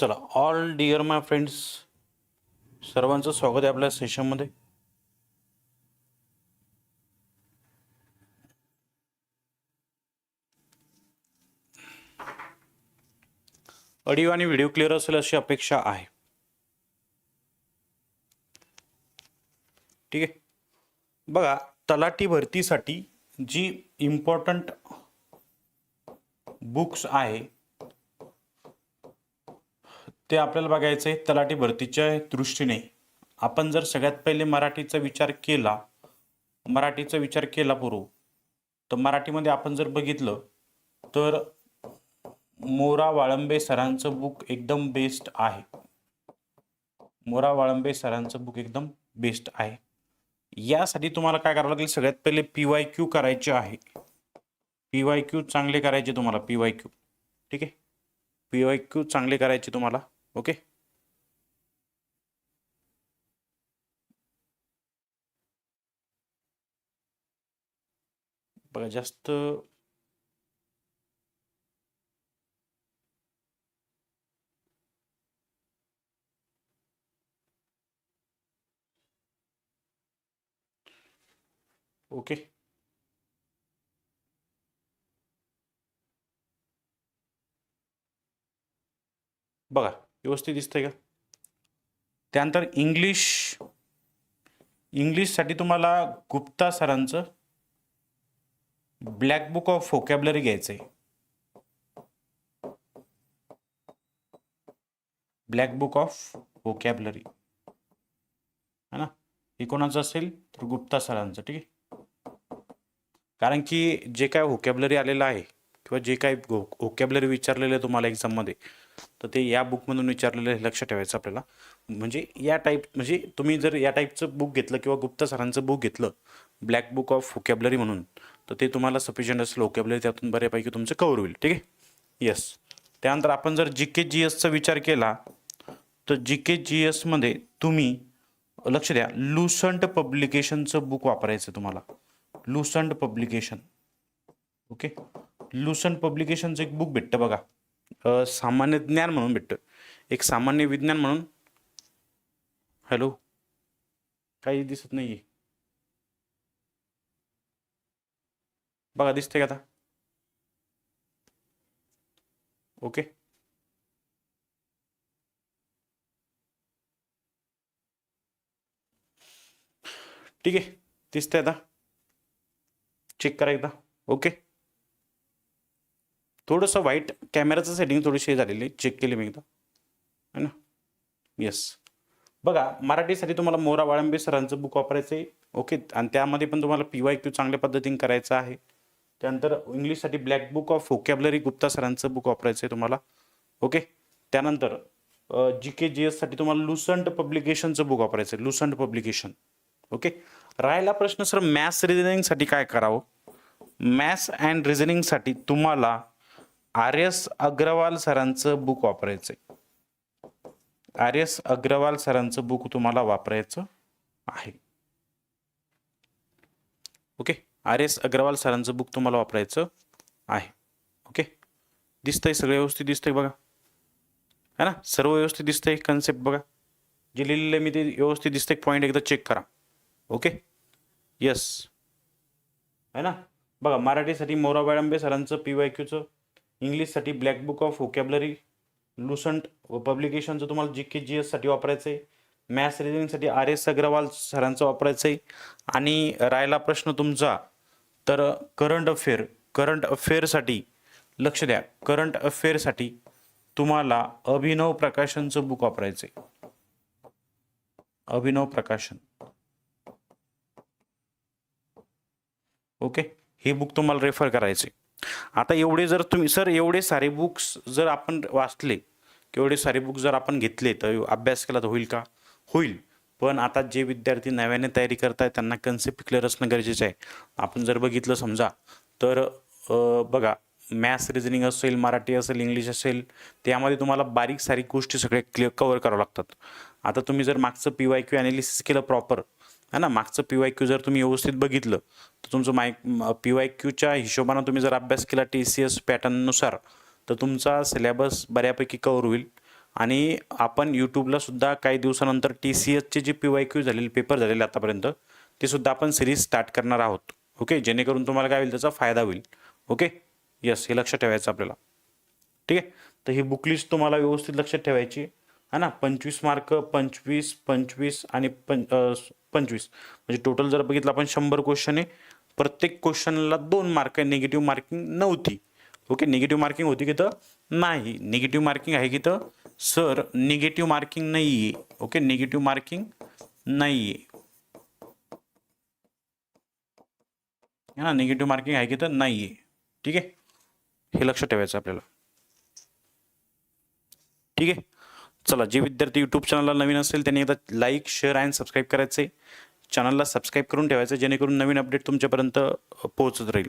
चला all dear माय friends सर्वांचं स्वागत आहे आपल्या सेशनमध्ये ऑडिओ आणि व्हिडिओ क्लिअर असेल अशी अपेक्षा आहे. ठीक आहे? बघा तलाठी भरतीसाठी जी इम्पॉर्टंट बुक्स आहे ते आपल्याला बघायचं आहे तलाठी भरतीच्या दृष्टीने. आपण जर सगळ्यात पहिले मराठीचा विचार केला मराठीचा विचार केला पूर्व तर मराठीमध्ये आपण जर बघितलं तर मोरा वाळंबे सरांचं बुक एकदम बेस्ट आहे. मोरा वाळंबे सरांचं बुक एकदम बेस्ट आहे. यासाठी तुम्हाला काय करावं लागेल सगळ्यात पहिले पी वाय क्यू करायचे आहे. पी वाय क्यू चांगले करायचे तुम्हाला पी वाय क्यू ठीक आहे? पी वाय क्यू चांगले करायचे तुम्हाला. ओके बघा जास्त ओके बघा व्यवस्थित दिसतंय का? त्यानंतर इंग्लिश इंग्लिशसाठी तुम्हाला गुप्ता सरांचं ब्लॅक बुक ऑफ व्होकॅबलरी घ्यायचं आहे ब्लॅक बुक ऑफ व्होकॅबलरी है ना? हे कोणाचं असेल? तर गुप्ता सरांचं ठीक आहे? कारण की जे काय व्होकॅबलरी आलेलं आहे किंवा जे काय व्होकॅबलरी विचारलेलं आहे तुम्हाला एक्झाममध्ये तर ते या बुकमधून विचारलेलं हे लक्षात ठेवायचं आपल्याला. म्हणजे या टाईप म्हणजे तुम्ही जर या टाईपचं बुक घेतलं किंवा गुप्ता सरांचं बुक घेतलं ब्लॅक बुक ऑफ व्होकॅबलरी म्हणून तर ते तुम्हाला सफिशियंट असेल व्होकॅबलरी त्यातून बऱ्यापैकी तुमचं कवर होईल. ठीक आहे? येस त्यानंतर आपण जर जी के जी एसचा विचार केला तर जी के जी एसमध्ये तुम्ही लक्ष द्या लुसंट पब्लिकेशनचं बुक वापरायचं तुम्हाला. लुसंट पब्लिकेशन ओके लुसंट पब्लिकेशनचं एक बुक भेटतं बघा. सामान्य ज्ञान म्हणून भेटतं. एक सामान्य विज्ञान म्हणून. हॅलो? काही दिसत नाही आहे बघा दिसतंय का आता? ओके. ठीक आहे दिसतंय आता. चेक करा एकदा. ओके. थोडंसं व्हाईट कॅमेराचं सेटिंग थोडीशी झालेली आहे. चेक केली मी एकदा. है ना? येस बघा मराठीसाठी तुम्हाला मोरा वाळंबे सरांचं बुक वापरायचं आहे. ओके आणि त्यामध्ये पण तुम्हाला पी वाय क्यू चांगल्या पद्धतीने करायचं आहे. त्यानंतर इंग्लिशसाठी black book of vocabulary Gupta सरांचं बुक वापरायचं आहे तुम्हाला. ओके त्यानंतर जी के जी एससाठी तुम्हाला लुसंट पब्लिकेशनचं बुक वापरायचं आहे. लुसंट पब्लिकेशन ओके राहिला प्रश्न सर मॅथ्स रिझनिंगसाठी काय करावं? मॅथ्स अँड रिझनिंगसाठी तुम्हाला आर एस अग्रवाल सरांचं बुक वापरायचं आहे आर एस अग्रवाल सरांचं बुक तुम्हाला वापरायचं आहे. ओके आर एस अग्रवाल सरांचं बुक तुम्हाला वापरायचं आहे. ओके दिसतंय सगळं व्यवस्थित दिसतंय बघा. है ना? सर्व व्यवस्थित दिसतंय कन्सेप्ट बघा. जे लिहिलेलं मी ते व्यवस्थित दिसतंय. पॉईंट एकदा चेक करा. ओके यस है ना? बघा मराठीसाठी मोरा आंबे सरांचं पी वाय क्यूचं इंग्लिशसाठी ब्लॅक बुक ऑफ व्होकॅबलरी लुसंट पब्लिकेशनचं तुम्हाला जी के जी एससाठी वापरायचं आहे मॅथ्स रिजनिंगसाठी आर एस अग्रवाल सरांचं वापरायचं आहे आणि राहिला प्रश्न तुमचा तर करंट अफेअर करंट अफेअरसाठी लक्ष द्या करंट अफेअरसाठी तुम्हाला अभिनव प्रकाशनचं बुक वापरायचं आहे अभिनव प्रकाशन. ओके हे बुक तुम्हाला रेफर करायचे आता एवढे जर तुम्ही सर एवढे सारे बुक्स जर आपण वाचले किंवा एवढे सारे बुक्स जर आपण घेतले तर अभ्यास केला तर होईल का? होईल. पण आता जे विद्यार्थी नव्याने तयारी करतायत त्यांना कन्सेप्ट क्लिअर असणं गरजेचं आहे. आपण जर बघितलं समजा तर बघा मॅथ्स रिझनिंग असेल मराठी असेल इंग्लिश असेल त्यामध्ये तुम्हाला बारीक सारीक गोष्टी सगळे क्लिअर कवर करावं लागतात. आता तुम्ही जर मागचं पी वाय क्यू ॲनालिसिस केलं प्रॉपर है ना मागचं पी वाय क्यू जर तुम्ही व्यवस्थित बघितलं तर तुमचं माय पी वाय क्यूच्या हिशोबानं तुम्ही जर अभ्यास केला टी सी एस पॅटर्ननुसार तर तुमचा सिलेबस बऱ्यापैकी कवर होईल. आणि आपण यूट्यूबला सुद्धा काही दिवसानंतर टी सी एसचे जे पी वाय क्यू झालेले पेपर झालेले आतापर्यंत ते सुद्धा आपण सिरीज स्टार्ट करणार आहोत. ओके जेणेकरून तुम्हाला काय होईल त्याचा फायदा होईल. ओके यस हे लक्षात ठेवायचं आपल्याला. ठीक आहे? तर ही बुक लिस्ट तुम्हाला व्यवस्थित लक्षात ठेवायची. है ना पंचवीस मार्क पंचवीस पंचवीस आणि पं पंचवीस. म्हणजे टोटल जर बघितलं आपण शंभर क्वेश्चन आहे प्रत्येक क्वेश्चनला दोन मार्क निगेटिव्ह मार्किंग नव्हती. ओके निगेटिव्ह मार्किंग होती की तर नाही. निगेटिव्ह मार्किंग आहे की तर सर निगेटिव्ह मार्किंग नाही आहे ओके निगेटिव्ह मार्किंग नाही आहे ना निगेटिव्ह मार्किंग आहे की तर नाही आहे ठीक आहे? हे लक्षात ठेवायचं आपल्याला. ठीक आहे? चला जे विद्यार्थी यूट्यूब चॅनलला नवीन असेल त्यांनी एकदा लाईक शेअर अँड सबस्क्राईब करायचे. चॅनलला सबस्क्राईब करून ठेवायचं जेणेकरून नवीन अपडेट तुमच्यापर्यंत पोहोचत राहील.